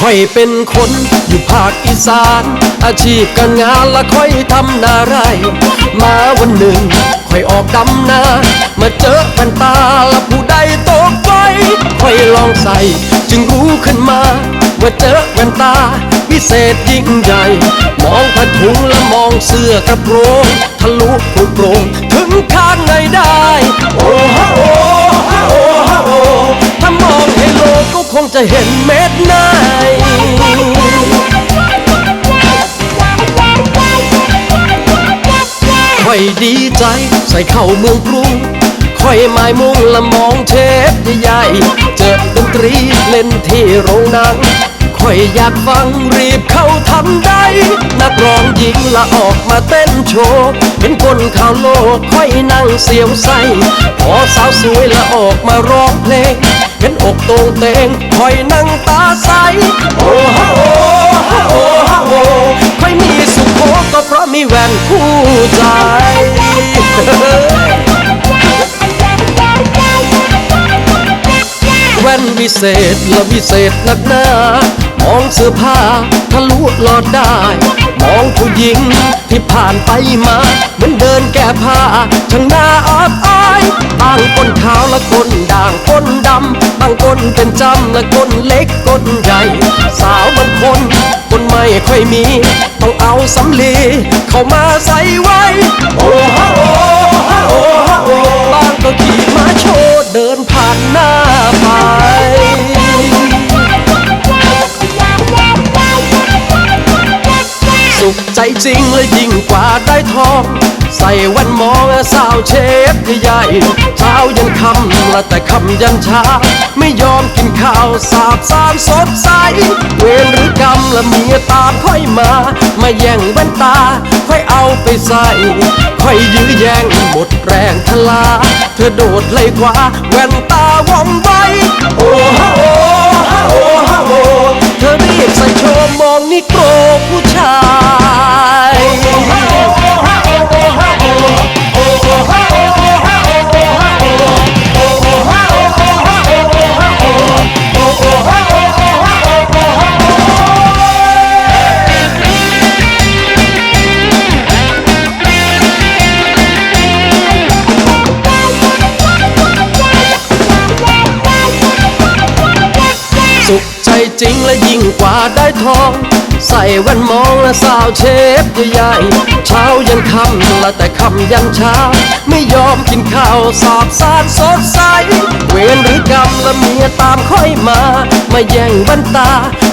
ค่อยเป็นคนอยู่ภาคอีสาน อาชีพการงานละค่อยทำนาไร มาวันหนึ่งค่อยออกดำนา มาเจอพันตาละผู้ ค่อยลองใส่ จึงรู้ขึ้นมาว่าเจอแว่นตาพิเศษยิ่งใหญ่ มองผ้าถุงและมองเสื้อกระโปรงทะลุโปร่งถึงข้างในได้ โอ้ฮะโอ้ฮะโอ้ฮะโอ้ถ้ามองให้โลกก็คงจะเห็นเม็ดในค่อยดีใจใส่เข้าเมืองกรุง ค่อยหมายมุ่งละมองเชฟใหญ่ๆเจอดนตรีเล่นที่โรงหนังค่อยอยากฟังรีบเข้าทำได้ นักร้องหญิงละออกมาเต้นโชว์เป็นคนข่าวโลกค่อยนั่งเสียวไส้พอสาวสวยละออกมาร้องเพลงเห็นอกโตงเตงค่อยนั่งตาใส โอ้ฮะโอ้ฮะโอ้ฮะโอ้ค่อยมีสุขโขก็เพราะมีแหวนคู่ใจ วิเศษและวิเศษนักหน้ามองเสื้อผ้าทะลุหลอดได้ มองผู้หญิงที่ผ่านไปมาเหมือนเดินแก้ผ้าช่างหน้าอับอายบางคนขาวและคนด่างคนดำบางคนเป็นจำและคนเล็กคนใหญ่ สาวบางคนคนไม่ค่อยมี ต้องเอาสำลีเข้ามาใส่ไว้ โอ้ฮะโอ้ฮะโอ้ฮะโอ้ สุขใจจริงเลยยิ่งกว่าได้ทอง ใส่แวันมองสาวเชฟใหญ่เช้ายันคำละแต่คำยันเช้าไม่ยอมกินข้าวสาบสามสดใส เวรหรือกรรมละเมียตามค่อยมา มาแย่งแว่นตา ค่อยเอาไปใส่ ค่อยยื้อแย่งหมดแรงทลา เธอโดดเลยกว่าแว่นตาว่องไวโอ้ฮะโอ้ฮะโอ้ฮะโอ้เธอรีบใส่โชว์ม นี่โกรผู้ชายสุขใจจริงและยิ่งกว่าได้ทอง ใส่แว่นมองและสาวเชฟใหญ่เช้ายันคำละแต่คำยันเช้า ไม่ยอมกินข้าวสอบสารสดใส เวรหรือกรรมละเมียตามค่อยมา มาแย่งแว่นตา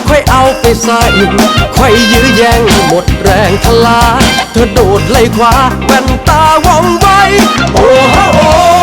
ค่อยเอาไปใส่ค่อยยื้อแย่งหมดแรงทลา เธอโดดเลยคว้าแว่นตาว่องไวโอ้โอ้